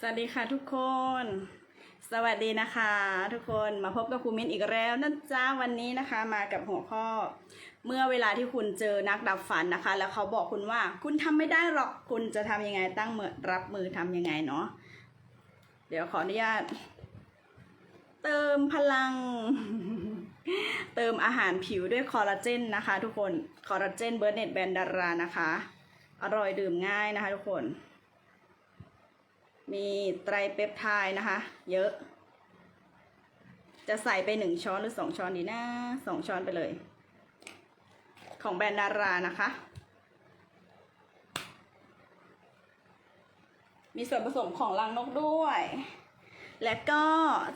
สวัสดีค่ะทุกคน สวัสดีนะคะ ทุกคนมาพบกับครูมิ้นอีกแล้วนั่นจ้าวันนี้นะคะมากับหัวข้อ เมื่อเวลาที่คุณเจอนักดับฝันนะคะ แล้วเขาบอกคุณว่า คุณทำไม่ได้หรอกคุณจะทำยังไงตั้งมือรับมือทำยังไงเนาะเดี๋ยวขออนุญาต เติมพลัง เติมอาหารผิวด้วยคอลลาเจนนะคะ ทุกคนคอลลาเจนเบิร์เน็ตแบนดารานะคะ อร่อยดื่มง่ายนะคะ ทุกคน มีไตรเปปไทด์นะคะ เยอะ จะใส่ไปหนึ่งช้อนหรือสองช้อนดีนะสองช้อนไปเลย ของแบรนด์ดารานะคะ มีส่วนผสมของรังนกด้วย และก็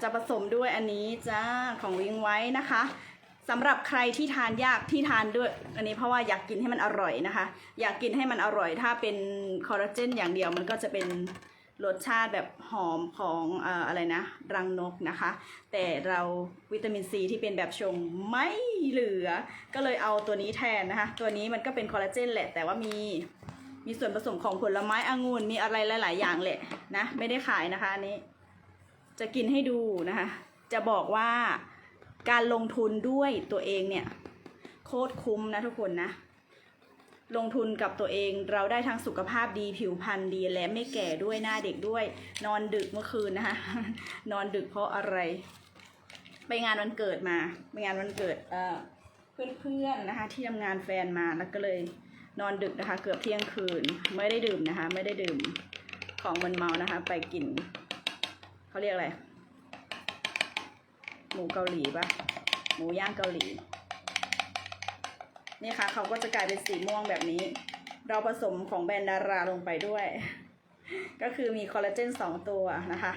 จะผสมด้วยอันนี้จ้าของวิงไว้นะคะสำหรับใครที่ทานยากที่ทานด้วย อันนี้เพราะว่าอยากกินให้มันอร่อยนะคะ อยากกินให้มันอร่อย ถ้าเป็นคอลลาเจนอย่างเดียวมันก็จะเป็น รสชาติแบบหอมของอออะไรนะ รังนกนะคะ แต่เราวิตามินซีที่เป็นแบบชงไม่เหลือ ก็เลยเอาตัวนี้แทนนะคะ ตัวนี้มันก็เป็นคอลลาเจนแหละ แต่ว่ามีมีส่วนผสมของผลไม้องุ่นมีอะไรหลาย ๆ อย่างแหละนะ ไม่ได้ขายนะคะอันนี้ จะกินให้ดูนะคะ จะบอกว่าการลงทุนด้วยตัวเองเนี่ย โคตรคุ้มนะทุกคนนะ ลงทุนกับตัวเองเราได้ทั้งสุขภาพดีผิวพรรณดีและไม่แก่ด้วยหน้าเด็กด้วย นอนดึกเมื่อคืนนะคะนอนดึกเพราะอะไร ไปงานวันเกิดมา ไปงานวันเกิดเอ่อเพื่อนๆนะคะ ที่ทำงานแฟนมาแล้วก็เลยนอนดึกนะคะ เกือบเที่ยงคืนไม่ได้ดื่มนะคะ ไม่ได้ดื่มของมันเมานะคะ ไปกินเขาเรียกอะไรหมูเกาหลีปะหมูย่างเกาหลี นี่ค่ะเขาก็จะกลายเป็นสีม่วงแบบนี้ เราผสมของแบรนด์ดาราลงไปด้วย ก็คือมีคอลลาเจนสองตัวนะคะ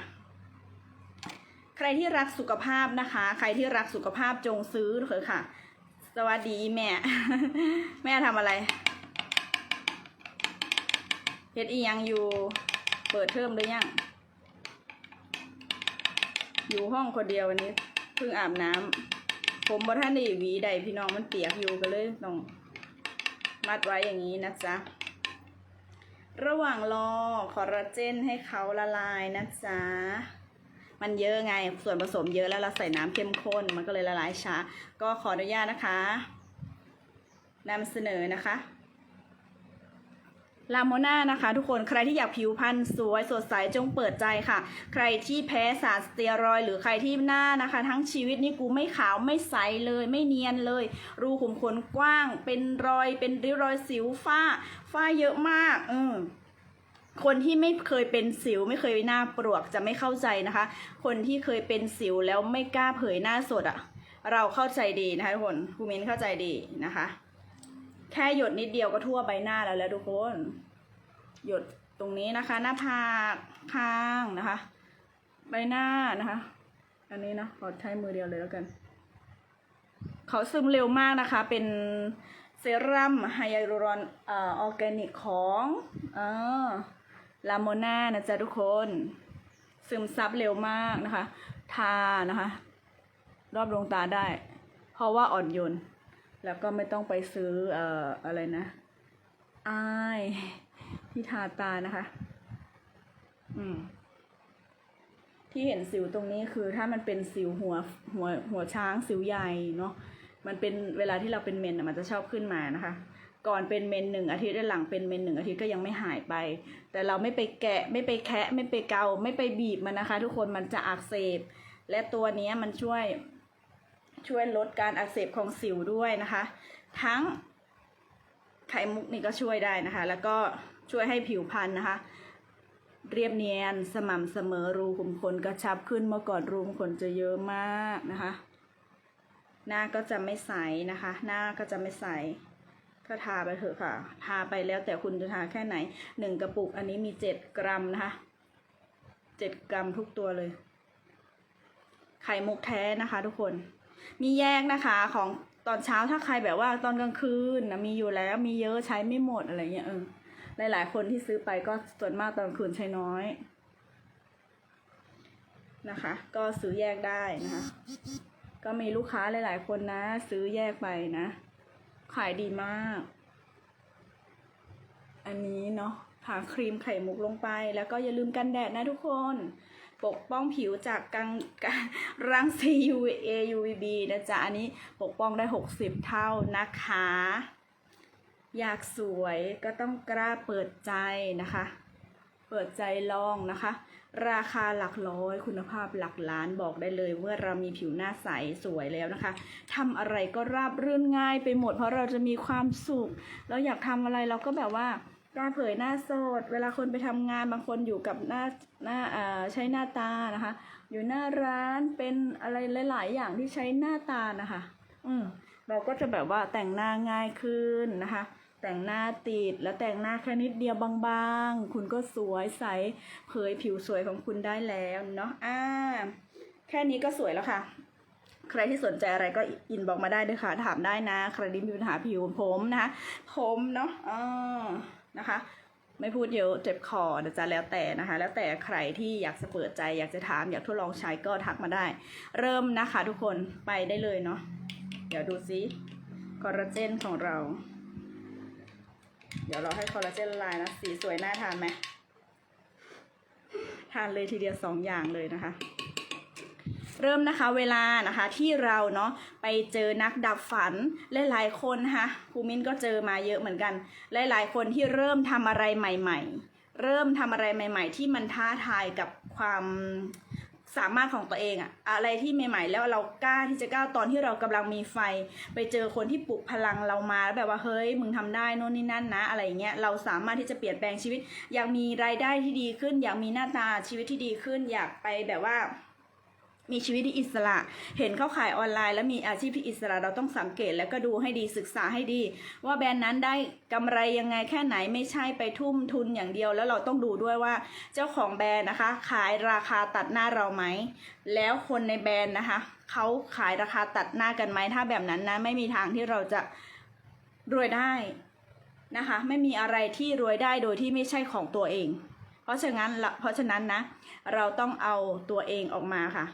ใครที่รักสุขภาพนะคะ ใครที่รักสุขภาพจงซื้อเถอะค่ะ สวัสดีแม่ แม่ทำอะไรเฮ็ดอียังอยู่เปิดเทอมหรือยัง อยู่ห้องคนเดียววันนี้เพิ่งอาบน้ำ ผมบอท่านได้หวีใดพี่น้องมันเปียกอยู่ก็เลยต้องมัดไว้อย่างนี้นะจ๊ะ ระหว่างรอคอลลาเจนให้เขาละลายนะจ๊ะ มันเยอะไงส่วนผสมเยอะแล้วเราใส่น้ำเข้มข้นมันก็เลยละลายช้า ก็ขออนุญาตนะคะนำเสนอนะคะ ลาโมนานะคะ ทุกคนใครที่อยากผิวพรรณสวยสดใสจงเปิดใจค่ะ ใครที่แพ้สารสเตียรอยหรือใครที่หน้านะคะ ทั้งชีวิตนี่กูไม่ขาวไม่ใสเลยไม่เนียนเลย รูขุมขนกว้าง เป็นรอยเป็นริ้วรอยสิวฝ้า ฝ้าเยอะมากเออคนที่ไม่เคยเป็นสิวไม่เคยหน้าปลวกจะไม่เข้าใจนะคะ คนที่เคยเป็นสิวแล้วไม่กล้าเผยหน้าสดอะ่ะ เราเข้าใจดีนะคะทุกคนคูมินเข้าใจดีนะคะ แค่หยดนิดเดียวก็ทั่วใบหน้าแล้วแล้วทุกคน หยดตรงนี้นะคะ หน้าผากข้างนะคะ ใบหน้านะคะ อันนี้นะขอใช้มือเดียวเลยแล้วกันเขาซึมเร็วมากนะคะ เป็นเซรั่มไฮยาลูรอนอออร์แกนิกของออลาโมน่านะจ๊ะทุกคน ซึมซับเร็วมากนะคะ ทานะคะ รอบดวงตาได้ เพราะว่าอ่อนโยน แล้วก็ไม่ต้องไปซื้อเอ่ออะไรนะอายที่ทาตานะคะ อืม ที่เห็นสิวตรงนี้คือถ้ามันเป็นสิวหัวหัวหัวช้างสิวใหญ่เนาะมันเป็นเวลาที่เราเป็นเมนอะมันจะชอบขึ้นมานะคะ ก่อนเป็นเมนหนึ่งอาทิตย์และหลังเป็นเมนหนึ่งอาทิตย์ก็ยังไม่หายไป แต่เราไม่ไปแกะไม่ไปแคะ ไม่ไปเกา ไม่ไปบีบมันนะคะ ทุกคนมันจะอักเสบ และตัวนี้มันช่วย ช่วยลดการอักเสบของสิวด้วยนะคะ ทั้งไข่มุกนี่ก็ช่วยได้นะคะ แล้วก็ช่วยให้ผิวพรรณนะคะ เรียบเนียนสม่ำเสมอรูขุมขนกระชับขึ้นเมื่อก่อนรูขุมขนจะเยอะมากนะคะ หน้าก็จะไม่ใสนะคะ หน้าก็จะไม่ใสก็ทาไปเถอะค่ะ ทาไปแล้วแต่คุณจะทาแค่ไหนหนึ่งกระปุกอันนี้มีเจ็ดกรัมนะคะเจ็ดกรัมทุกตัวเลย ไข่มุกแท้นะคะทุกคน มีแยกนะคะของตอนเช้าถ้าใครแบบว่าตอนกลางคืนนะมีอยู่แล้วมีเยอะใช้ไม่หมดอะไรเงี้ยเออหลายๆคนที่ซื้อไปก็ส่วนมากตอนคืนใช้น้อยนะคะ ก็ซื้อแยกได้นะคะ ก็มีลูกค้าหลาย ๆ คนนะ ซื้อแยกไปนะ ขายดีมาก อันนี้เนาะทาครีมไข่มุกลงไป แล้วก็อย่าลืมกันแดดนะทุกคน ปกป้องผิวจากกังการรังสี UVA UVB นะจ๊ะ อันนี้ปกป้องได้ 60 เท่านะคะ อยากสวยก็ต้องกล้าเปิดใจนะคะ เปิดใจลองนะคะ ราคาหลักร้อยคุณภาพหลักล้านบอกได้เลยเมื่อเรามีผิวหน้าใสสวยแล้วนะคะทำอะไรก็ราบรื่นง่ายไปหมดเพราะเราจะมีความสุข เราอยากทำอะไรเราก็แบบว่า กล้าเผยหน้าโสด เวลาคนไปทำงานบางคนอยู่กับหน้าหน้าเอ่อใช้หน้าตานะคะ อยู่หน้าร้านเป็นอะไรหลาย ๆ อย่างที่ใช้หน้าตานะคะ อืมเราก็จะแบบว่าแต่งหน้าง่ายขึ้นนะคะ แต่งหน้าติดแล้วแต่งหน้าแค่นิดเดียวบางๆ คุณก็สวยใสเผยผิวสวยของคุณได้แล้วเนาะอ่าแค่นี้ก็สวยแล้วค่ะใครที่สนใจอะไรก็อินบอกมาได้ด้วยค่ะ ถามได้นะ ใครที่มีปัญหาผิวผมนะคะ ผมเนาะอ่า นะคะ ไม่พูดเยอะเจ็บคอนะจ๊ะแล้วแต่นะคะ แล้วแต่ใครที่อยากจะเปิดใจ อยากจะถามอยากทดลองใช้ก็ทักมาได้ เริ่มนะคะทุกคนไปได้เลยเนาะเดี๋ยวดูซิคอลลาเจนของเรา เดี๋ยวเราให้คอลลาเจนละลายนะสีสวยน่าทานไหมทานเลยทีเดียวสองอย่างเลยนะคะ เริ่มนะคะเวลานะคะที่เราเนาะไปเจอนักดับฝันหลายๆคนนะคะครูมิ้นก็เจอมาเยอะเหมือนกัน หลายๆคนที่เริ่มทำอะไรใหม่ ๆ เริ่มทำอะไรใหม่ ๆ ที่มันท้าทายกับความสามารถของตัวเองอะอะไรที่ใหม่ ๆ แล้วเรากล้าที่จะก้าวตอนที่เรากำลังมีไฟ ไปเจอคนที่ปลุกพลังเรามาแล้วแบบว่าเฮ้ยมึงทำได้โน่นนี่นั่นนะอะไรอย่างเงี้ยเราสามารถที่จะเปลี่ยนแปลงชีวิต อยากมีรายได้ที่ดีขึ้น อยากมีหน้าตาชีวิตที่ดีขึ้น อยากไปแบบว่า มีชีวิตที่อิสระ เห็นเขาขายออนไลน์ แล้วมีอาชีพที่อิสระเราต้องสังเกตแล้วก็ดูให้ดีศึกษาให้ดี ว่าแบรนด์นั้นได้กำไรยังไงแค่ไหนไม่ใช่ไปทุ่มทุนอย่างเดียว แล้วเราต้องดูด้วยว่าเจ้าของแบรนด์นะคะ ขายราคาตัดหน้าเราไหม แล้วคนในแบรนด์นะคะเขาขายราคาตัดหน้ากันไหมถ้าแบบนั้นนะไม่มีทางที่เราจะรวยได้นะคะ ไม่มีอะไรที่รวยได้โดยที่ไม่ใช่ของตัวเอง เพราะฉะนั้นเพราะฉะนั้นนะเราต้องเอาตัวเองออกมาค่ะ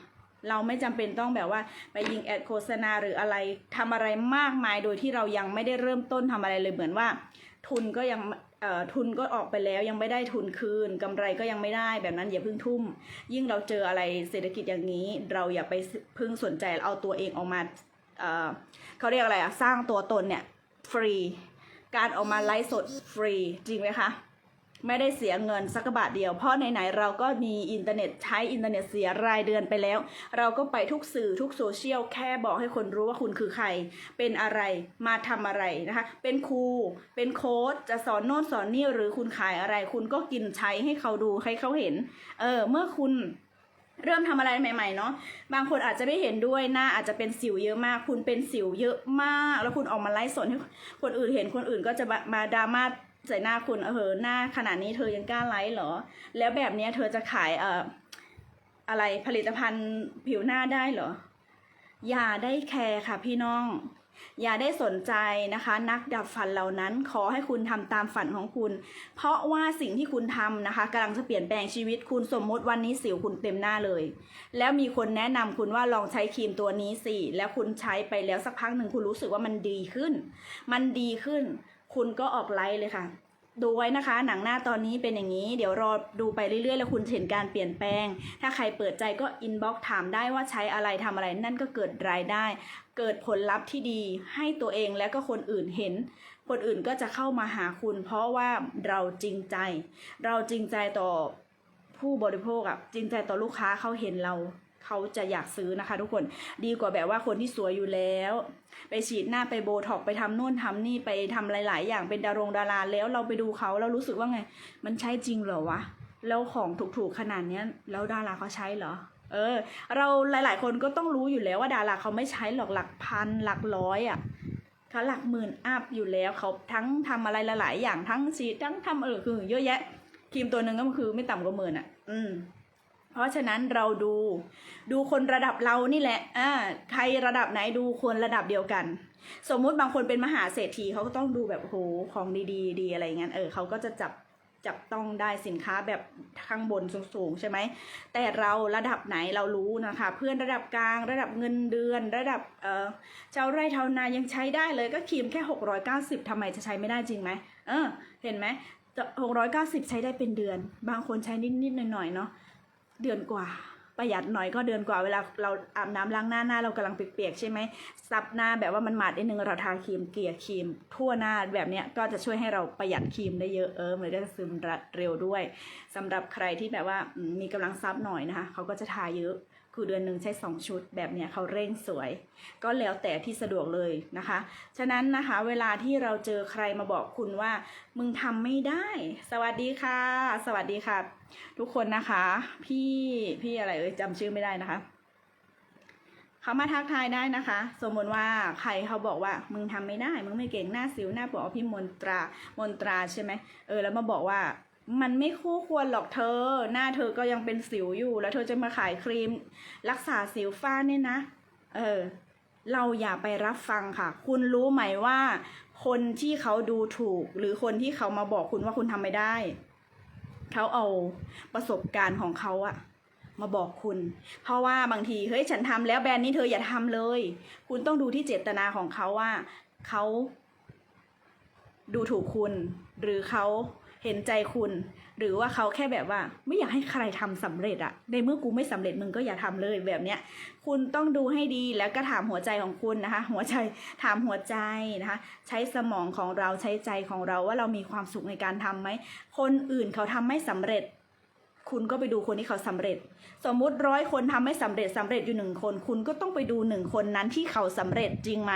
เราไม่จำเป็นต้องแบบว่าไปยิงแอดโฆษณาหรืออะไรทำอะไรมากมายโดยที่เรายังไม่ได้เริ่มต้นทำอะไรเลยเหมือนว่า ทุนก็ยังเอ่อทุนก็ออกไปแล้วยังไม่ได้ทุนคืนกำไรก็ยังไม่ได้แบบนั้นอย่าเพิ่งทุ่ม ยิ่งเราเจออะไรเศรษฐกิจอย่างนี้ เราอย่าไปพึ่งสนใจเอาตัวเองออกมาเอ่อเขาเรียกอะไรอะสร้างตัวตนเนี่ยฟรี การออกมาไลฟ์สดฟรีจริงไหมคะ ไม่ได้เสียเงินสักบาทเดียว เพราะไหนๆเราก็มีอินเทอร์เน็ตใช้อินเทอร์เน็ตเสียรายเดือนไปแล้ว เราก็ไปทุกสื่อทุกโซเชียลแค่บอกให้คนรู้ว่าคุณคือใคร เป็นอะไรมาทำอะไรนะคะ เป็นครูเป็นโค้ชจะสอนโน่นสอนนี่หรือคุณขายอะไร คุณก็กินใช้ให้เขาดูให้เขาเห็น เออเมื่อคุณเริ่มทำอะไรใหม่ๆเนาะบางคนอาจจะไม่เห็นด้วยหน้าอาจจะเป็นสิวเยอะมาก คุณเป็นสิวเยอะมาก แล้วคุณออกมาไลฟ์สดให้คนอื่นเห็นคนอื่นก็จะมาดราม่า ใส่หน้าคุณเออหน้าขนาดนี้เธอยังกล้าไลฟ์เหรอ แล้วแบบเนี้ยเธอจะขายเอ่ออะไรผลิตภัณฑ์ผิวหน้าได้เหรอ อย่าได้แคร์ค่ะพี่น้อง อย่าได้สนใจนะคะ นักดับฝันเหล่านั้นขอให้คุณทำตามฝันของคุณ เพราะว่าสิ่งที่คุณทำนะคะกำลังจะเปลี่ยนแปลงชีวิตคุณสมมติวันนี้สิวคุณเต็มหน้าเลย แล้วมีคนแนะนำคุณว่าลองใช้ครีมตัวนี้สิแล้วคุณใช้ไปแล้วสักพักหนึ่งคุณรู้สึกว่ามันดีขึ้น มันดีขึ้น คุณก็ออกไลฟ์เลยค่ะ ดูไว้นะคะ หนังหน้าตอนนี้เป็นอย่างนี้ เดี๋ยวรอดูไปเรื่อยๆ แล้วคุณเห็นการเปลี่ยนแปลง ถ้าใครเปิดใจก็อินบ็อกถามได้ว่าใช้อะไรทำอะไรนั่นก็เกิดรายได้ เกิดผลลัพธ์ที่ดี ให้ตัวเองและก็คนอื่นเห็น คนอื่นก็จะเข้ามาหาคุณ เพราะว่าเราจริงใจ เราจริงใจต่อผู้บริโภคอะจริงใจต่อลูกค้าเขาเห็นเรา เขาจะอยากซื้อนะคะ ทุกคนดีกว่าแบบว่าคนที่สวยอยู่แล้ว ไปฉีดหน้าไปโบท็อกไปทำนู่นทำนี่ไปทำหลาย ๆ อย่างเป็นดารงดาราแล้วเราไปดูเขาแล้วรู้สึกว่าไง มันใช่จริงเหรอวะแล้วของถูกๆขนาดเนี้ยแล้วดาราเขาใช้เหรอเออ เราหลาย ๆ คนก็ต้องรู้อยู่แล้วว่าดาราเขาไม่ใช้หรอกหลักพันหลักร้อยอะเขาหลักหมื่นอัพอยู่แล้วเขาทั้งทำอะไรหลาย ๆ อย่างทั้งฉีดทั้งทำเออคือเยอะแยะครีมตัวหนึ่งก็คือไม่ต่ำกว่าหมื่นอะ อืม ราะฉะนั้นเราดู ดูคนระดับเรานี่แหละอ่าใครระดับไหนดูคนระดับเดียวกัน สมมุติบางคนเป็นมหาเศรษฐีเขาก็ต้องดูแบบโหของดีๆดีอะไรเงี้ยเออเขาก็จะจับจับต้องได้สินค้าแบบข้างบนสูงๆใช่ไหม แต่เราระดับไหนเรารู้นะคะ เพื่อนระดับกลาง ระดับเงินเดือน ระดับเออเจ้าไร่เท่านายังใช้ได้เลยก็ครีมแค่ 690ทำไมจะใช้ไม่ได้จริงไหมเออ เห็นไหมหกร้อยเก้าสิบใช้ได้เป็นเดือน บางคนใช้นิดๆหน่อยๆเนาะ เดือนกว่า ประหยัดหน่อยก็เดือนกว่าเวลาเราอาบน้ำล้างหน้าหน้าเรากำลังเปียกๆใช่ไหมซับหน้าแบบว่ามันหมาดนิดนึงเราทาครีมเกลี่ยครีม ทั่วหน้าแบบเนี้ยก็จะช่วยให้เราประหยัดครีมได้เยอะเออมันก็จะซึมเร็วด้วยสำหรับใครที่แบบว่ามมีกำลังซับหน่อยนะคะเขาก็จะทาเยอะ คือเดือนหนึ่งใช้สองชุดแบบเนี้ยเขาเร่งสวย ก็แล้วแต่ที่สะดวกเลยนะคะ ฉะนั้นนะคะเวลาที่เราเจอใครมาบอกคุณว่า มึงทำไม่ได้ สวัสดีค่ะ สวัสดีค่ะ ทุกคนนะคะ พี่พี่อะไรเอ่ยจำชื่อไม่ได้นะคะเขามาทักทายได้นะคะ สมมติว่าใครเขาบอกว่ามึงทำไม่ได้ มึงไม่เก่งหน้าสิวหน้าบอกว่าพี่มนตรามนตราใช่ไหมเออแล้วมาบอกว่า มันไม่คู่ควรหรอกเธอ หน้าเธอก็ยังเป็นสิวอยู่ แล้วเธอจะมาขายครีม รักษาสิวฝ้าเนี่ยนะ เออ เราอย่าไปรับฟังค่ะ คุณรู้ไหมว่า คนที่เขาดูถูก หรือคนที่เขามาบอกคุณว่าคุณทำไม่ได้ เขาเอาประสบการณ์ของเขาอะมาบอกคุณ เพราะว่าบางทีเฮ้ยฉันทำแล้วแบรนด์นี้เธออย่าทำเลย คุณต้องดูที่เจตนาของเขาว่าเขาดูถูกคุณ หรือเขา เห็นใจคุณ หรือว่าเขาแค่แบบว่า ไม่อยากให้ใครทำสำเร็จอะในเมื่อกูไม่สำเร็จมึงก็อย่าทำเลยแบบเนี้ย คุณต้องดูให้ดีแล้วก็ถามหัวใจของคุณนะคะ หัวใจถามหัวใจนะคะ ใช้สมองของเราใช้ใจของเราว่าเรามีความสุขในการทำไหมคนอื่นเขาทำไม่สำเร็จ คุณก็ไปดูคนที่เขาสำเร็จ สมมุติร้อยคนทำไม่สำเร็จสำเร็จอยู่หนึ่งคน คุณก็ต้องไปดูหนึ่งคนนั้นที่เขาสำเร็จจริงไหม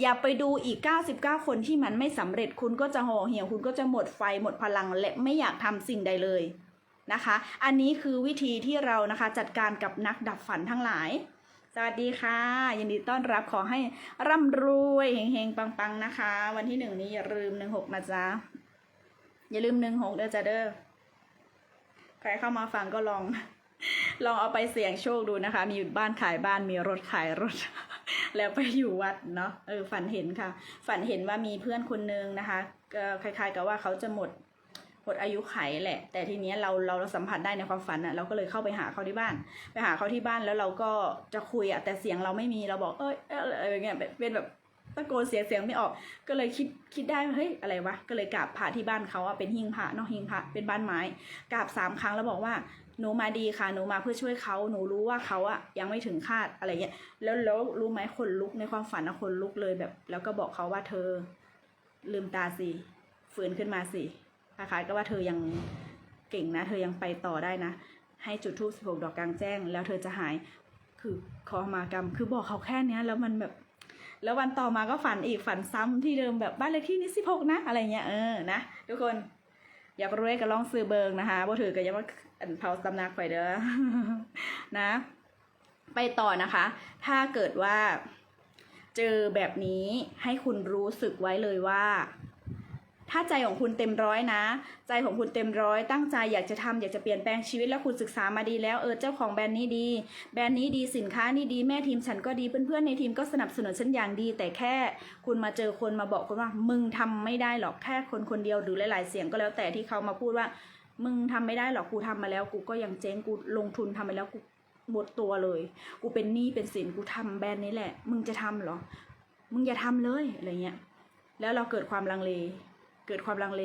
อย่าไปดูอีก 99 คนที่มันไม่สำเร็จ คุณก็จะห่อเหี่ยว คุณก็จะหมดไฟหมดพลังและไม่อยากทำสิ่งใดเลยนะคะ อันนี้คือวิธีที่เรานะคะจัดการกับนักดับฝันทั้งหลาย สวัสดีค่ะยินดีต้อนรับขอให้ร่ำรวยเฮงๆปังๆนะคะ วันที่หนึ่งนี้อย่าลืมหนึ่งหกนะจ๊ะอย่าลืมหนึ่งหกเด้อจ้าเด้อ ใครเข้ามาฟังก็ลอง ลองเอาไปเสี่ยงโชคดูนะคะ มีบ้านขายบ้านมีรถขายรถ แล้วไปอยู่วัดเนาะเออฝันเห็นค่ะ ฝันเห็นว่ามีเพื่อนคนนึงนะคะก็คล้ายๆ กับว่าเขาจะหมดหมดอายุไขแหละ แต่ทีเนี้ยเราเราสัมผัสได้ในความฝันอะเราก็เลยเข้าไปหาเขาที่บ้าน ไปหาเขาที่บ้านแล้วเราก็จะคุยอะแต่เสียงเราไม่มีเราบอกเอ้ยเออะไรอย่างเงี้ยเป็นแบบ ตะโกนเสียเสียงไม่ออก ก็เลยคิดคิดได้เฮ้ยอะไรวะก็เลยกราบพระที่บ้านเขาอะเป็นหิ้งพระเนอกหิ้งพระเป็นบ้านไม้กราบสามครั้งแล้วบอกว่าหนูมาดีค่ะหนูมาเพื่อช่วยเขาหนูรู้ว่าเขาอะยังไม่ถึงคาดอะไรเงี้ยแล้วแล้วรู้ไหมคนลุกในความฝันอะคนลุกเลยแบบ แล้วก็บอกเขาว่าเธอลืมตาสิฝืนขึ้นมาสิคล้ายๆก็ว่าเธอยังเก่งนะ เธอยังไปต่อได้นะ ให้จุดทูบสิบหกดอกกลางแจ้ง แล้วเธอจะหายคือขอมากรรม คือบอกเขาแค่เนี้ย แล้วมันแบบ แล้ววันต่อมาก็ฝันอีกฝันซ้ำที่เดิมแบบบ้านเลขที่นี่สิบหกนะอะไรเงี้ยเออนะทุกคนอยากรู้ก็ลองซื้อเบิงนะคะบ่ถือก็อยังว่าอันเผาตำนักไปเด้อนะ ไปต่อนะคะ ถ้าเกิดว่าเจอแบบนี้ให้คุณรู้สึกไว้เลยว่า ถ้าใจของคุณเต็มร้อยนะ ใจของคุณเต็มร้อยตั้งใจอยากจะทำอยากจะเปลี่ยนแปลงชีวิตแล้วคุณศึกษามาดีแล้วเออเจ้าของแบรนด์นี้ดี แบรนด์นี้ดีสินค้านี่ดีแม่ทีมฉันก็ดีเพื่อนๆในทีมก็สนับสนุนฉันอย่างดี แต่แค่คุณมาเจอคนมาบอกคุณว่า มึงทำไม่ได้หรอกแค่คนคนเดียวหรือหลาย ๆ เสียงก็แล้วแต่ที่เขามาพูดว่า มึงทำไม่ได้หรอกกูทำมาแล้ว กูก็ยังเจ๊งกูลงทุนทำไปแล้วกูหมดตัวเลย กูเป็นหนี้เป็นสินกูทำแบรนด์นี้แหละ มึงจะทำเหรอ มึงอย่าทำเลยอะไรเงี้ย แล้วเราเกิดความลังเล เกิดความลังเล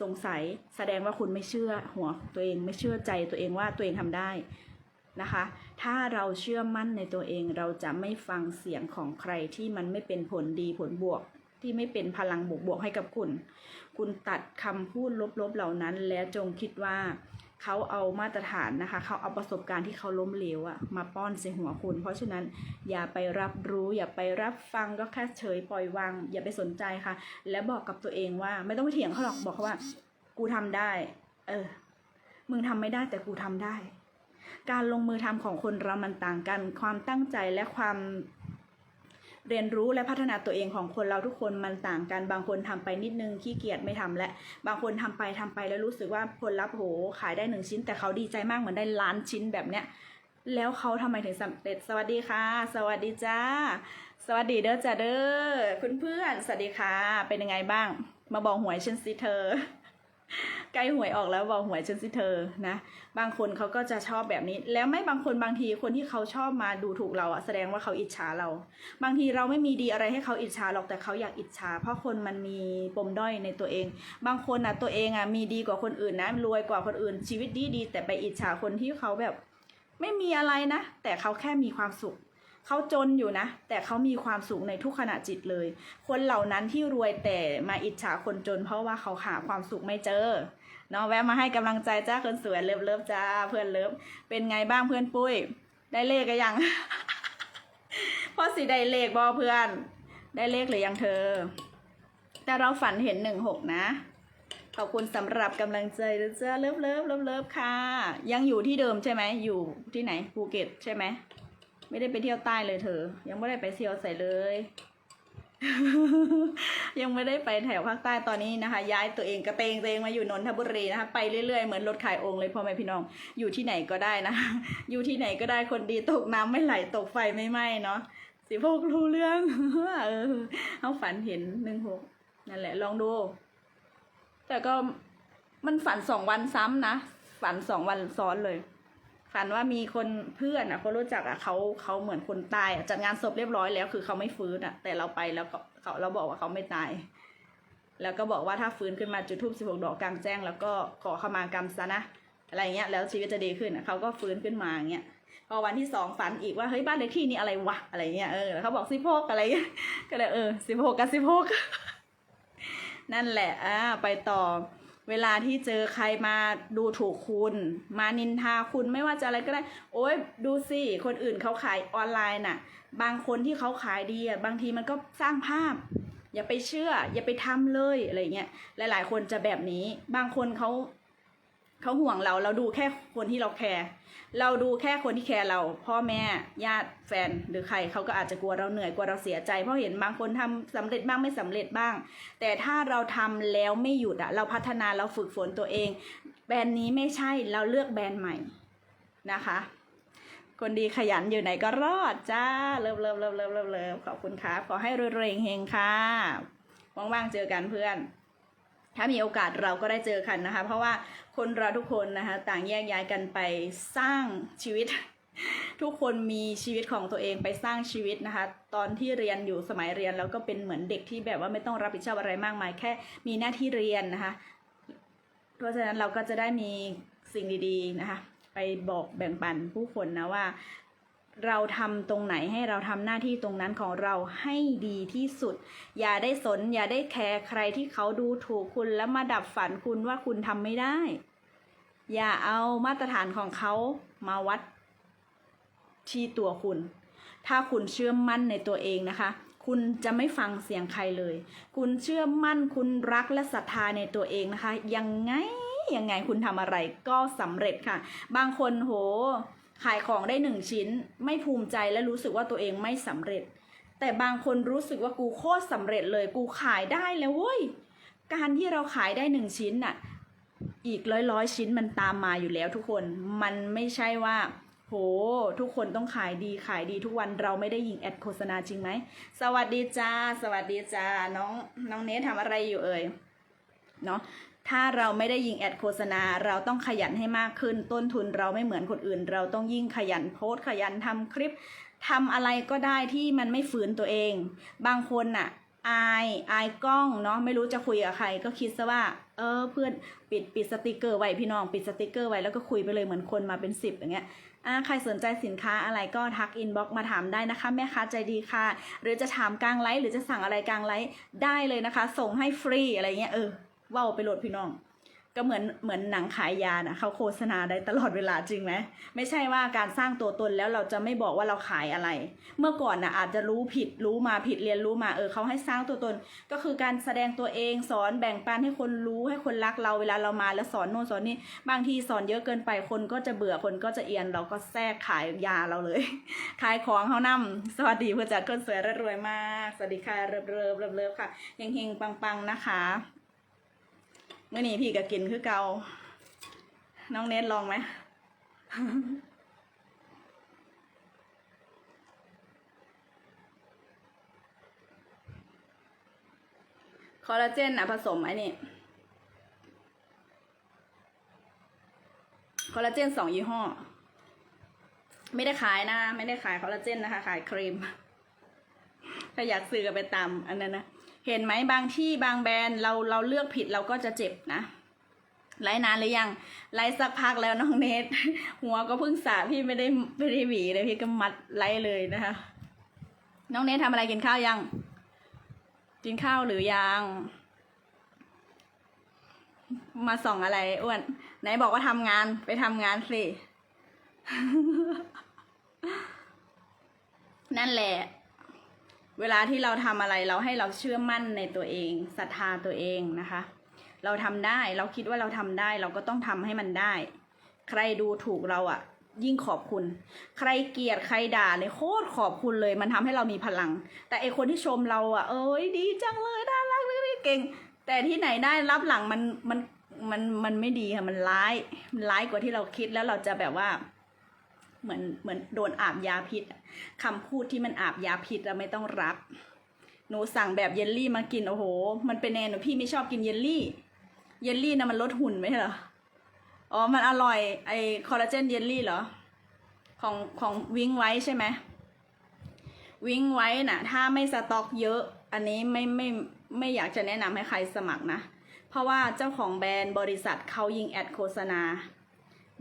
สงสัย แสดงว่าคุณไม่เชื่อหัวตัวเองไม่เชื่อใจตัวเองว่าตัวเองทำได้นะคะ ถ้าเราเชื่อมั่นในตัวเองเราจะไม่ฟังเสียงของใครที่มันไม่เป็นผลดีผลบวก ที่ไม่เป็นพลังบวกบวกให้กับคุณ คุณตัดคำพูดลบๆเหล่านั้น แล้วจงคิดว่า เขาเอามาตรฐานนะคะ เขาเอาประสบการณ์ที่เขาล้มเหลวอะมาป้อนใส่หัวคุณ เพราะฉะนั้นอย่าไปรับรู้ อย่าไปรับฟังก็แค่เฉยปล่อยวาง อย่าไปสนใจค่ะ และบอกกับตัวเองว่า ไม่ต้องไปเถียงเขาหรอกบอกเขาว่า กูทำได้ เออ มึงทำไม่ได้แต่กูทำได้ การลงมือทำของคนเรามันต่างกัน ความตั้งใจและความ เรียนรู้และพัฒนาตัวเองของคนเราทุกคนมันต่างกันบางคนทำไปนิดนึงขี้เกียจไม่ทำและ บางคนทำไปทำไปแล้วรู้สึกว่าผลลัพธ์โหขายได้หนึ่งชิ้น แต่เขาดีใจมากเหมือนได้ล้านชิ้นแบบเนี้ยแล้วเขาทำไมถึงสำเร็จสวัสดีค่ะ สวัสดีจ้า สวัสดีเด้อจ้าเด้อคุณเพื่อนสวัสดีค่ะ เป็นยังไงบ้าง มาบอกหวยฉันสิเธอ ใกล้หวยออกแล้วบอกหวยฉันสิเธอนะ บางคนเขาก็จะชอบแบบนี้ แล้วไม่บางคนบางทีคนที่เขาชอบมาดูถูกเราอะแสดงว่าเขาอิจฉาเรา บางทีเราไม่มีดีอะไรให้เขาอิจฉาหรอกแต่เขาอยากอิจฉา เพราะคนมันมีปมด้อยในตัวเอง บางคนอะตัวเองอะมีดีกว่าคนอื่นนะรวยกว่าคนอื่น ชีวิตดีดีแต่ไปอิจฉาคนที่เขาแบบ ไม่มีอะไรนะ แต่เขาแค่มีความสุขเขาจนอยู่นะ แต่เขามีความสุขในทุกขณะจิตเลย คนเหล่านั้นที่รวยแต่มาอิจฉาคนจน เพราะว่าเขาหาความสุขไม่เจอ เนาะแวะมาให้กำลังใจจ้าคนสวยเลิฟเลิฟจ้าเพื่อนเลิฟเป็นไงบ้างเพื่อนปุ้ย ได้เลขกันยังพ่อสีได้เลขบอเพื่อน ได้เลขหรือยังเธอ แต่เราฝันเห็นหนึ่งหกนะ ขอบคุณสำหรับกำลังใจนะจ้าเลิฟเลิฟเลิฟเลิฟค่ะ ยังอยู่ที่เดิมใช่ไหม อยู่ที่ไหนภูเก็ตใช่ไหม ไม่ได้ไปเที่ยวใต้เลยเธอ ยังไม่ได้ไปเที่ยวใส่เลย ยังไม่ได้ไปแถวภาคใต้ตอนนี้นะคะ ย้ายตัวเองกระเตงตัวเองมาอยู่นนทบุรีนะคะ ไปเรื่อยๆ เหมือนรถขายองค์เลยพ่อแม่พี่น้องอยู่ที่ไหนก็ได้นะ อยู่ที่ไหนก็ได้คนดีตกน้ำไม่ไหลตกไฟไม่ไหม้เนาะสิพวกรู้เรื่องเออเอาฝันเห็นหนึ่งหกนั่นแหละ ลองดู แต่ก็มันฝันสองวันซ้ำนะ ฝันสองวันซ้อนเลย ฝันว่ามีคนเพื่อนอะคนรู้จักอะเขาเขาเหมือนคนตายอะจัดงานศพเรียบร้อยแล้วคือเขาไม่ฟื้นอะ แต่เราไปแล้วเขาเราบอกว่าเขาไม่ตาย แล้วก็บอกว่าถ้าฟื้นขึ้นมาจุดทูบสิบหกดอกกลางแจ้ง แล้วก็ขอขมากรรมซะนะอะไรเงี้ยแล้วชีวิตจะดีขึ้นอะเขาก็ฟื้นขึ้นมาเงี้ยพอวันที่สองฝันอีกว่าเฮ้ยบ้านเลขที่นี่อะไรวะอะไรเงี้ยเออเขาบอกสิบหกอะไรเงี้ยก็เลยเออสิบหกกับสิบหกนั่นแหละอ่าไปต่อ เวลาที่เจอใครมาดูถูกคุณ มานินทาคุณไม่ว่าจะอะไรก็ได้ โอ้ยดูสิคนอื่นเขาขายออนไลน์น่ะ บางคนที่เขาขายดีอะบางทีมันก็สร้างภาพ อย่าไปเชื่อ อย่าไปทำเลยอะไรเงี้ยหลาย ๆ คนจะแบบนี้ บางคนเขา เขาห่วงเราเราดูแค่คนที่เราแคร์เราดูแค่คนที่แคร์เรา พ่อแม่ญาติแฟนหรือใครเขาก็อาจจะกลัวเราเหนื่อยกลัวเราเสียใจเพราะเห็นบางคนทำสำเร็จบ้างไม่สำเร็จบ้าง แต่ถ้าเราทำแล้วไม่หยุดอะเราพัฒนาเราฝึกฝนตัวเอง แบรนด์นี้ไม่ใช่เราเลือกแบรนด์ใหม่นะคะ คนดีขยันอยู่ไหนก็รอดจ้าเลิฟเลิฟเลิฟเลิฟเลิฟเลิฟขอบคุณครับขอให้รวยๆเฮงๆค่ะว่างๆเจอกันเพื่อน ถ้ามีโอกาสเราก็ได้เจอกันนะคะ เพราะว่าคนเราทุกคนนะคะต่างแยกย้ายกันไปสร้างชีวิต ทุกคนมีชีวิตของตัวเองไปสร้างชีวิตนะคะ ตอนที่เรียนอยู่สมัยเรียนเราก็เป็นเหมือนเด็กที่แบบว่าไม่ต้องรับผิดชอบอะไรมากมาย แค่มีหน้าที่เรียนนะคะ เพราะฉะนั้นเราก็จะได้มีสิ่งดีๆนะคะ ไปบอกแบ่งปันผู้คนนะว่า เราทำตรงไหนให้เราทำหน้าที่ตรงนั้นของเราให้ดีที่สุด อย่าได้สน อย่าได้แคร์ใครที่เขาดูถูกคุณแล้วมาดับฝันคุณว่าคุณทำไม่ได้ อย่าเอามาตรฐานของเขามาวัดที่ตัวคุณ ถ้าคุณเชื่อมั่นในตัวเองนะคะ คุณจะไม่ฟังเสียงใครเลย คุณเชื่อมั่นคุณรักและศรัทธาในตัวเองนะคะ ยังไงยังไงคุณทำอะไรก็สำเร็จค่ะ บางคนโห ขายของได้หนึ่งชิ้น ไม่ภูมิใจและรู้สึกว่าตัวเองไม่สำเร็จ แต่บางคนรู้สึกว่ากูโคตรสำเร็จเลยกูขายได้แล้วเว้ยการที่เราขายได้หนึ่งชิ้นน่ะอีกร้อยร้อยชิ้นมันตามมาอยู่แล้วทุกคนมันไม่ใช่ว่า โห ทุกคนต้องขายดีขายดีทุกวันเราไม่ได้ยิงแอดโฆษณาจริงไหมสวัสดีจ้า สวัสดีจ้าน้องน้องเนททำอะไรอยู่เอ่ยเนาะ ถ้าเราไม่ได้ยิงแอดโฆษณา เราต้องขยันให้มากขึ้น ต้นทุนเราไม่เหมือนคนอื่น เราต้องยิ่งขยันโพสขยันทำคลิปทำอะไรก็ได้ที่มันไม่ฝืนตัวเอง บางคนน่ะอายอายกล้องเนาะไม่รู้จะคุยกับใคร ก็คิดซะว่าเออเพื่อนปิดปิดสติกเกอร์ไว้พี่น้องปิดสติกเกอร์ไว้แล้วก็คุยไปเลยเหมือนคนมาเป็นสิบอย่างเงี้ยอ่าใครสนใจสินค้าอะไรก็ทักอินบ็อกมาถามได้นะคะ แม่ค้าใจดีค่ะ หรือจะถามกลางไลฟ์หรือจะสั่งอะไรกลางไลฟ์ได้เลยนะคะ ส่งให้ฟรีอะไรเงี้ยเออ ว่าไปโหลดพี่น้อง ก็เหมือนเหมือนหนังขายยานะเขาโฆษณาได้ตลอดเวลาจริงไหมไม่ใช่ว่าการสร้างตัวตนแล้วเราจะไม่บอกว่าเราขายอะไร เมื่อก่อนนะอาจจะรู้ผิดรู้มาผิดเรียนรู้มาเออเขาให้สร้างตัวตน ก็คือการแสดงตัวเองสอนแบ่งปันให้คนรู้ให้คนรักเราเวลาเรามาแล้วสอนโน่นสอนนี่บางทีสอนเยอะเกินไปคนก็จะเบื่อคนก็จะเอียนเราก็แทรกขายยาเราเลย ขายของเขานำสวัสดีผู้จัดคนสวยรวยมากสวัสดีค่ะเริบเริบเริบเริบค่ะเฮงเฮงปังปังนะคะ เมื่อนี้พี่ก็กินคือเกา น้องเนทลองไหม คอลลาเจนนะผสมไอ้นี่คอลลาเจนสองยี่ห้อ ไม่ได้ขายนะ ไม่ได้ขายคอลลาเจนนะคะ ขายครีม ถ้าอยากซื้อก็ไปตามอันนั้นนะ เห็นไหมบางที่บางแบรนด์เราเราเลือกผิดเราก็จะเจ็บนะไลฟ์นานหรือยังไลฟ์สักพักแล้วน้องเนทหัวก็เพิ่งสระพี่ไม่ได้ไม่ได้หวีเลยพี่ก็มัดไลฟ์เลยนะคะ น้องเนททำอะไรกินข้าวยัง กินข้าวหรือยัง มาส่องอะไรอ้วนไหนบอกว่าทำงานไปทำงานสินั่นแหละ เวลาที่เราทำอะไรเราให้เราเชื่อมั่นในตัวเองศรัทธาตัวเองนะคะ เราทำได้เราคิดว่าเราทำได้ เราก็ต้องทำให้มันได้ ใครดูถูกเราอะ่ะ ยิ่งขอบคุณ ใครเกลียดใครด่าเนี่ยโคตรขอบคุณเลย มันทำให้เรามีพลัง แต่ไอคนที่ชมเราอะ่ะ เอ้ยดีจังเลยน่ารักเลยเก่ง แต่ที่ไหนได้รับหลังมันมันมันมันไม่ดีค่ะมันร้ายมันร้ายกว่าที่เราคิดแล้วเราจะแบบว่า เหมือนเหมือนโดนอาบยาพิษอะคำพูดที่มันอาบยาพิษเราไม่ต้องรับ หนูสั่งแบบเยลลี่มากินโอ้โห มันเป็นแนวหนูพี่ไม่ชอบกินเยลลี่ เยลลี่นะมันลดหุ่นไหมเหรออ๋อมันอร่อยไอคอลลาเจนเยลลี่เหรอของของวิงไว้ใช่ไหมวิงไว้น่ะ ถ้าไม่สต็อกเยอะ อันนี้ไม่ไม่ไม่อยากจะแนะนำให้ใครสมัครนะ เพราะว่าเจ้าของแบรนด์บริษัทเขายิงแอดโฆษณา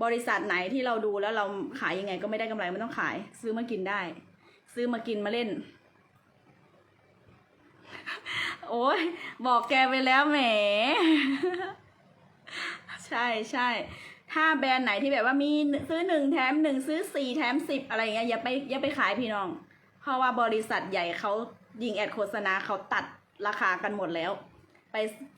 บริษัทไหนที่เราดูแล้วเราขายยังไงก็ไม่ได้กำไรไม่ต้องขาย ซื้อมากินได้ ซื้อมากินมาเล่น โอ้ยบอกแกไปแล้วแหม ใช่ใช่ถ้าแบรนด์ไหนที่แบบว่ามีซื้อหนึ่งแถมหนึ่งซื้อสี่แถมสิบอะไรเงี้ยอย่าไปอย่าไปขายพี่น้อง เพราะว่าบริษัทใหญ่เขายิงแอดโฆษณาเขาตัดราคากันหมดแล้ว ไป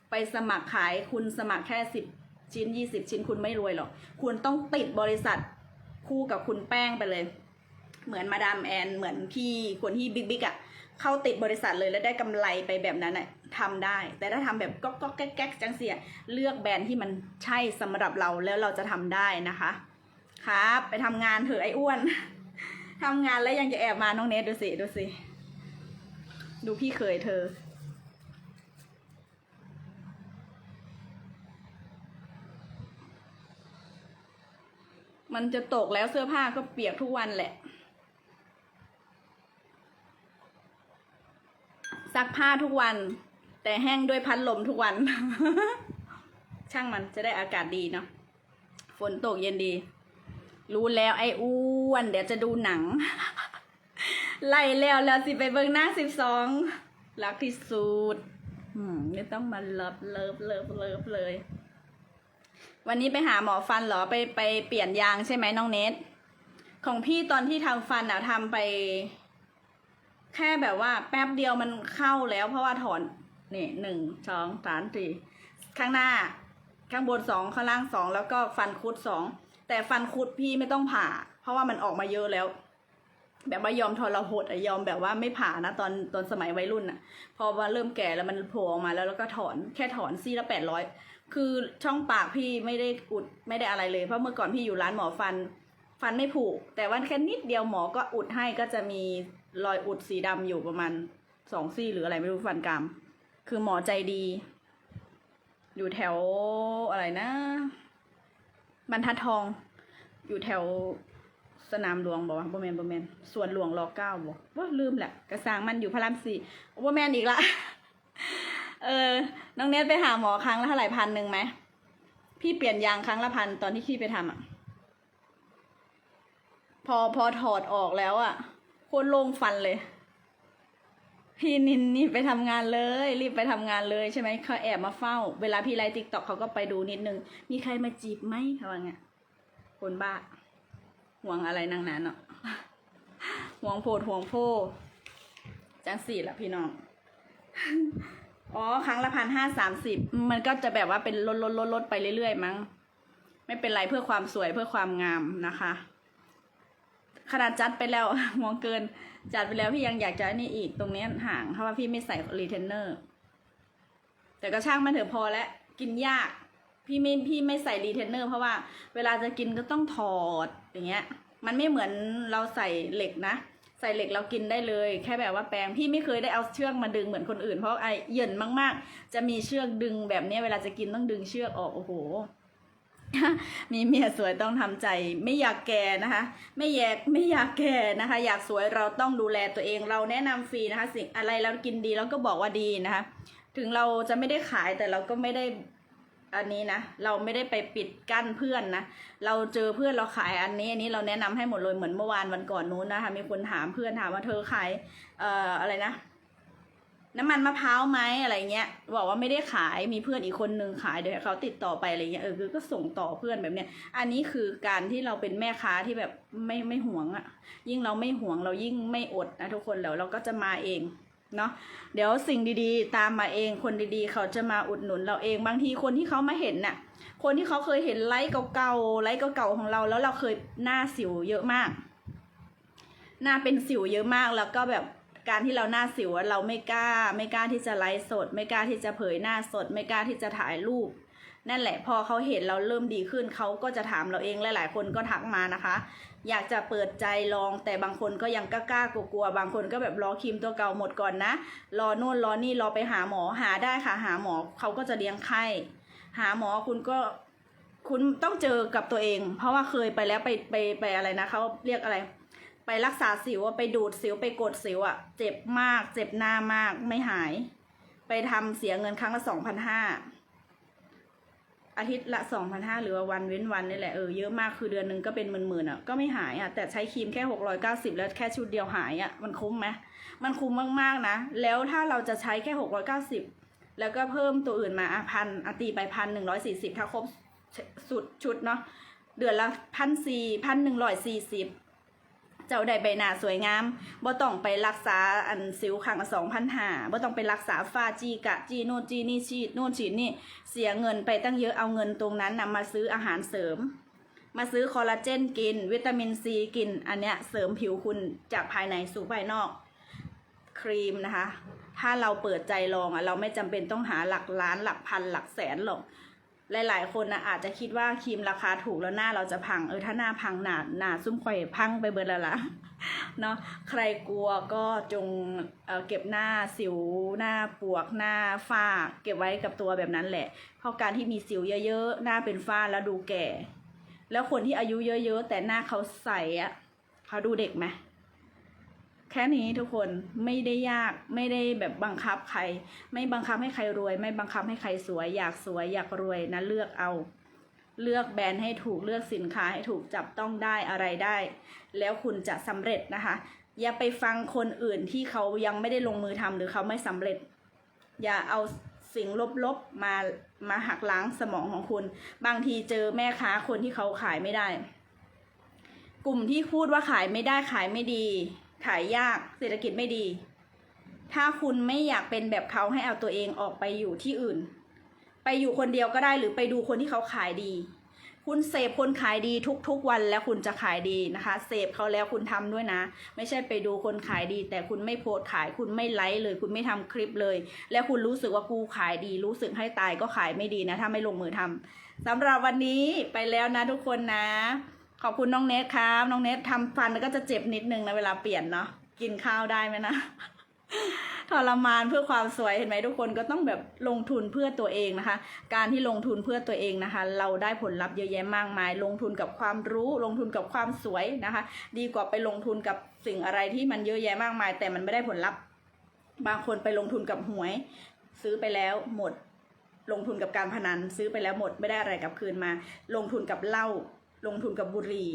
ไปสมัครขายคุณสมัครแค่สิบ ชิ้นยี่สิบชิ้นคุณไม่รวยหรอก คุณต้องติดบริษัทคู่กับคุณแป้งไปเลย เหมือนมาดามแอนเหมือนพี่คนที่บิ๊กบิ๊กอะเข้าติดบริษัทเลยแล้วได้กำไรไปแบบนั้นน่ะทำได้ แต่ถ้าทำแบบก๊อกก๊อกแก๊กแก๊กจังเสียเลือกแบรนด์ที่มันใช่สำหรับเราแล้วเราจะทำได้นะคะ ครับ ไปทำงานเถอะไอ้อ้วนทำงานแล้วยังจะแอบมาน้องเนทดูสิดูสิดูพี่เคยเธอ มันจะตกแล้วเสื้อผ้าก็เปียกทุกวันแหละ ซักผ้าทุกวัน แต่แห้งด้วยพัดลมทุกวัน ช่างมันจะได้อากาศดีเนาะฝนตกเย็นดี รู้แล้วไอ้อ้วนเดี๋ยวจะดูหนัง ไล่แล้วแล้วสิไปเบิ่งหน้าสิบสองรักที่สุด อืมไม่ต้องมาเลิฟเลิฟเลิฟเลิฟเลย วันนี้ไปหาหมอฟันเหรอไปไปเปลี่ยนยางใช่ไหมน้องเนทของพี่ตอนที่ทำฟันอะทำไป แค่แบบว่า แป๊บเดียวมันเข้าแล้ว เพราะว่าถอนนี่หนึ่งสองสามสี่ข้างหน้า ข้างบนสองข้างล่างสองแล้วก็ฟันคุดสองแต่ฟันคุดพี่ไม่ต้องผ่า เพราะว่ามันออกมาเยอะแล้ว แบบว่ายอมทรหดอะยอมแบบว่าไม่ผ่านะตอนตอนสมัยวัยรุ่นอะพอว่าเริ่มแก่แล้วมันโผล่ออกมาแล้วแล้วก็ถอนแค่ถอนซี่ละแปดร้อย คือช่องปากพี่ไม่ได้อุดไม่ได้อะไรเลยเพราะเมื่อก่อนพี่อยู่ร้านหมอฟัน ฟันไม่ผุแต่ว่าแค่นิดเดียวหมอก็อุดให้ก็จะมีรอยอุดสีดำอยู่ประมาณสองซี่หรืออะไรไม่รู้ฟันกรามคือหมอใจดี อยู่แถวอะไรนะ บรรทัดทอง อยู่แถวสนามหลวงบอกว่าบ่แมนบ่แมนสวนหลวงรอเก้าบอกว่าลืมแหละกระสางมันอยู่พระรามสี่บ่แมนอีกละ เออ น้องเนทไปหาหมอครั้งละเท่าไหร่พันหนึ่งไหม พี่เปลี่ยนยางครั้งละพันตอนที่พี่ไปทำอะ พอพอถอดออกแล้วอะ่ะโคตรโล่งฟันเลย พี่นินนี่ไปทำงานเลย รีบไปทำงานเลยใช่ไหมเขาแอบมาเฝ้า เวลาพี่ไลฟ์ติ๊กต็อกเขาก็ไปดูนิดนึง มีใครมาจีบไหมเขาว่าไงคนบ้าห่วงอะไรนางนั้นเนาะห่วงโพดห่วงโพจังสี่ละพี่น้อง อ๋อ ครั้งละพันห้าสามสิบมันก็จะแบบว่าเป็นลดลดลดลดไปเรื่อยๆมั้ง ไม่เป็นไรเพื่อความสวยเพื่อความงามนะคะ ขนาดจัดไปแล้วมองเกิน จัดไปแล้วพี่ยังอยากจะนี่อีกตรงนี้ห่างเพราะว่าพี่ไม่ใส่รีเทนเนอร์ แต่ก็ช่างมันเถอะพอแล้วกินยาก พี่ไม่พี่ไม่ใส่รีเทนเนอร์เพราะว่าเวลาจะกินก็ต้องถอดอย่างเงี้ย มันไม่เหมือนเราใส่เหล็กนะ ใส่เหล็กเรากินได้เลย แค่แบบว่าแปรงพี่ไม่เคยได้เอาเชือกมาดึงเหมือนคนอื่นเพราะไอเยินมากๆ จะมีเชือกดึงแบบนี้เวลาจะกินต้องดึงเชือกออกโอ้โหมีเมียสวยต้องทำใจ ไม่อยากแก่นะคะ ไม่อยกไม่อยากแก่นะคะ อยากสวยเราต้องดูแลตัวเองเราแนะนำฟรีนะคะ สิ่งอะไรเรากินดีเราก็บอกว่าดีนะคะ ถึงเราจะไม่ได้ขายแต่เราก็ไม่ได้ อันนี้นะเราไม่ได้ไปปิดกั้นเพื่อนนะเราเจอเพื่อนเราขายอันนี้อันนี้เราแนะนำให้หมดเลยเหมือนเมื่อวานวันก่อนนู้นนะคะมีคนถามเพื่อนถามว่าเธอขายเอ่ออะไรนะน้ำมันมะพร้าวไหมอะไรเงี้ยบอกว่าไม่ได้ขายมีเพื่อนอีกคนนึงขายเดี๋ยวเขาติดต่อไปอะไรเงี้ยเออคือก็ส่งต่อเพื่อนแบบเนี้ยอันนี้คือการที่เราเป็นแม่ค้าที่แบบไม่ไม่หวงอะ่ะยิ่งเราไม่หวงเรายิ่งไม่อดนะทุกคนแล้วเราก็จะมาเอง เนาะเดี๋ยวสิ่งดีๆ ตามมาเองคนดีๆ เขาจะมาอุดหนุนเราเองบางทีคนที่เขามาเห็นน่ะ คนที่เขาเคยเห็นไลฟ์เก่าๆไลฟ์เก่าๆของเรา แล้วเราเคยหน้าสิวเยอะมาก หน้าเป็นสิวเยอะมากแล้วก็แบบการที่เราหน้าสิวเราไม่กล้า ไม่กล้าที่จะไลฟ์สด ไม่กล้าที่จะเผยหน้าสด ไม่กล้าที่จะถ่ายรูป นั่นแหละพอเขาเห็นเราเริ่มดีขึ้นเขาก็จะถามเราเองหลาย ๆ คนก็ทักมานะคะ อยากจะเปิดใจลอง แต่บางคนก็ยังกล้ากลัวๆบางคนก็แบบรอครีมตัวเก่าหมดก่อนนะ รอโน่นรอนี่รอไปหาหมอหาได้ค่ะ หาหมอเขาก็จะเลี้ยงไข้ หาหมอคุณก็คุณต้องเจอกับตัวเอง เพราะว่าเคยไปแล้วไปไปไปอะไรนะเขาเรียกอะไร ไปรักษาสิวอะไปดูดสิวไปกดสิวอะเจ็บมาก เจ็บหน้ามากไม่หาย ไปทำเสียเงินครั้งละสองพันห้า อาทิตย์ละสองพันห้าหรือว่าวันเว้นวันนี่แหละเออเยอะมากคือเดือนหนึ่งก็เป็นหมื่นๆอะก็ไม่หายอะแต่ใช้ครีมแค่หกร้อยเก้าสิบแล้วแค่ชุดเดียวหายอะมันคุ้มไหมมันคุ้มมากๆนะ แล้วถ้าเราจะใช้แค่หกร้อยเก้าสิบแล้วก็เพิ่มตัวอื่นมาอะพันอะตีไปพันหนึ่งร้อยสี่สิบถ้าครบสุดชุดเนาะเดือนละพันสี่พันหนึ่งร้อยสี่สิบ เจ้าได้ใบหน้าสวยงามบ่ต้องไปรักษาอันสิวขังสองพันหาบ่ต้องไปรักษาฝ้าจีกะจีโน่นจีนี่ฉีดโน่นฉีดนี่เสียเงินไปตั้งเยอะเอาเงินตรงนั้นนำมาซื้ออาหารเสริม มาซื้อคอลลาเจนกิน วิตามินซีกิน อันเนี้ยเสริมผิวคุณจากภายในสู่ภายนอก ครีมนะคะ ถ้าเราเปิดใจลองอะเราไม่จำเป็นต้องหาหลักล้านหลักพันหลักแสนหรอก หลาย ๆ คนนะอาจจะคิดว่าครีมราคาถูกแล้วหน้าเราจะพังเออถ้าหน้าพังหนาหนาซุ่มข่อยพังไปเบิดแล้วล่ะเนาะใครกลัวก็จงเเก็บหน้าสิวหน้าปวกหน้าฝ้า เก็บไว้กับตัวแบบนั้นแหละ เพราะการที่มีสิวเยอะ ๆ หน้าเป็นฝ้าแล้วดูแก่ แล้วคนที่อายุเยอะ ๆ แต่หน้าเขาใสอะเขาดูเด็กไหม แค่นี้ทุกคนไม่ได้ยากไม่ได้แบบบังคับใคร ไม่บังคับให้ใครรวย ไม่บังคับให้ใครสวย อยากสวยอยากรวยนะเลือกเอา เลือกแบรนด์ให้ถูกเลือกสินค้าให้ถูกจับต้องได้อะไรได้ แล้วคุณจะสำเร็จนะคะ อย่าไปฟังคนอื่นที่เขายังไม่ได้ลงมือทำหรือเขาไม่สำเร็จ อย่าเอาสิ่งลบๆมามาหักล้างสมองของคุณ บางทีเจอแม่ค้าคนที่เขาขายไม่ได้ กลุ่มที่พูดว่าขายไม่ได้ขายไม่ดี ขายยากเศรษฐกิจไม่ดี ถ้าคุณไม่อยากเป็นแบบเขาให้เอาตัวเองออกไปอยู่ที่อื่น ไปอยู่คนเดียวก็ได้หรือไปดูคนที่เขาขายดี คุณเสพคนขายดีทุกๆวันแล้วคุณจะขายดีนะคะเสพเขาแล้วคุณทำด้วยนะ ไม่ใช่ไปดูคนขายดี แต่คุณไม่โพสขายคุณไม่ไลฟ์เลย คุณไม่ทำคลิปเลย แล้วคุณรู้สึกว่ากูขายดี รู้สึกให้ตายก็ขายไม่ดีนะ ถ้าไม่ลงมือทำสำหรับวันนี้ไปแล้วนะทุกคนนะ ขอบคุณน้องเนทครับ น้องเนททำฟันก็จะเจ็บนิดนึงนะเวลาเปลี่ยนเนาะกินข้าวได้ไหมนะทรมานเพื่อความสวยเห็นไหมทุกคนก็ต้องแบบลงทุนเพื่อตัวเองนะคะ การที่ลงทุนเพื่อตัวเองนะคะ เราได้ผลลัพธ์เยอะแยะมากมาย ลงทุนกับความรู้ ลงทุนกับความสวยนะคะ ดีกว่าไปลงทุนกับสิ่งอะไรที่มันเยอะแยะมากมาย แต่มันไม่ได้ผลลัพธ์ บางคนไปลงทุนกับหวย ซื้อไปแล้วหมด ลงทุนกับการพนันซื้อไปแล้วหมดไม่ได้อะไรกลับคืนมา ลงทุนกับเหล้า ลงทุนกับบุหรี่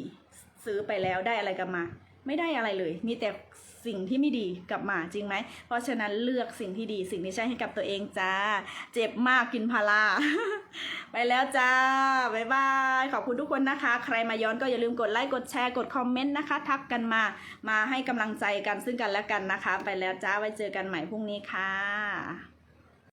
ซื้อไปแล้วได้อะไรกลับมา ไม่ได้อะไรเลย มีแต่สิ่งที่ไม่ดีกลับมาจริงไหม เพราะฉะนั้นเลือกสิ่งที่ดีสิ่งที่ใช่ให้กับตัวเองจ้า เจ็บมากกินพาราไปแล้วจ้าบ๊ายบาย ขอบคุณทุกคนนะคะ ใครมาย้อนก็อย่าลืมกดไลค์กดแชร์กดคอมเมนต์นะคะ ทักกันมามาให้กำลังใจกันซึ่งกันและกันนะคะ ไปแล้วจ้าไว้เจอกันใหม่พรุ่งนี้ค่ะ